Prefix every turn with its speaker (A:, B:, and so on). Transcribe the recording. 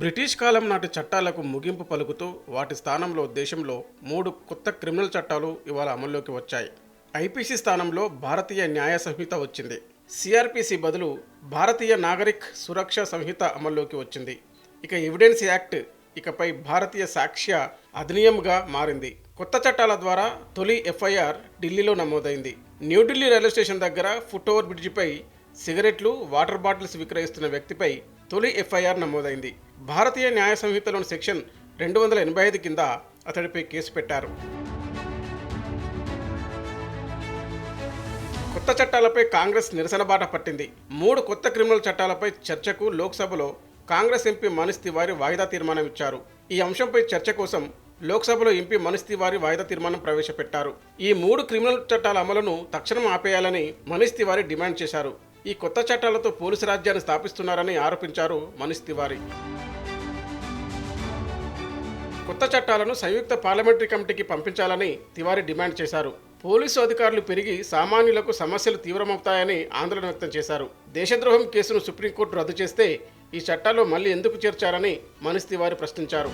A: British కాలం నాటి చట్టాలకు ముగింపు పలుకుతూ వాటి స్థానంలో దేశంలో మూడు కొత్త క్రిమినల్ చట్టాలు ఇవాళ అమల్లోకి వచ్చాయి. ఐపీసీ స్థానంలో భారతీయ న్యాయ సంహిత వచ్చింది. సిఆర్పిసి బదులు భారతీయ నాగరిక్ సురక్ష సంహిత అమల్లోకి వచ్చింది. ఇక ఎవిడెన్స్ యాక్ట్ ఇకపై భారతీయ సాక్ష్య అధినియంగా మారింది. కొత్త చట్టాల ద్వారా తొలి ఎఫ్ఐఆర్ ఢిల్లీలో నమోదైంది. న్యూఢిల్లీ రైల్వే స్టేషన్ దగ్గర ఫుట్ ఓవర్ బ్రిడ్జిపై సిగరెట్లు వాటర్ బాటిల్స్ విక్రయిస్తున్న వ్యక్తిపై తొలి ఎఫ్ఐఆర్ నమోదైంది. భారతీయ న్యాయ సంహితలోని సెక్షన్ రెండు వందల ఎనభై ఐదు కింద అతడిపై కేసు పెట్టారు. కొత్త చట్టాలపై కాంగ్రెస్ నిరసన బాట పట్టింది. మూడు కొత్త క్రిమినల్ చట్టాలపై చర్చకు లోక్సభలో కాంగ్రెస్ ఎంపీ మనీష్ తివారి వాయిదా తీర్మానం ఇచ్చారు. ఈ అంశంపై చర్చ కోసం లోక్సభలో ఎంపీ మనీష్ తివారి వాయిదా తీర్మానం ప్రవేశపెట్టారు. ఈ మూడు క్రిమినల్ చట్టాల అమలును తక్షణం ఆపేయాలని మనీష్ తివారి డిమాండ్ చేశారు. ఈ కొత్త చట్టాలతో పోలీసు రాజ్యాన్ని స్థాపిస్తున్నారని ఆరోపించారు మనీష్ తివారీ. కొత్త చట్టాలను సంయుక్త పార్లమెంటరీ కమిటీకి పంపించాలని తివారీ డిమాండ్ చేశారు. పోలీసు అధికారులు పెరిగి సామాన్యులకు సమస్యలు తీవ్రమవుతాయని ఆందోళన వ్యక్తం చేశారు. దేశద్రోహం కేసును సుప్రీంకోర్టు రద్దు చేస్తే ఈ చట్టాల్లో మళ్ళీ ఎందుకు చేర్చారని మనీష్ తివారీ ప్రశ్నించారు.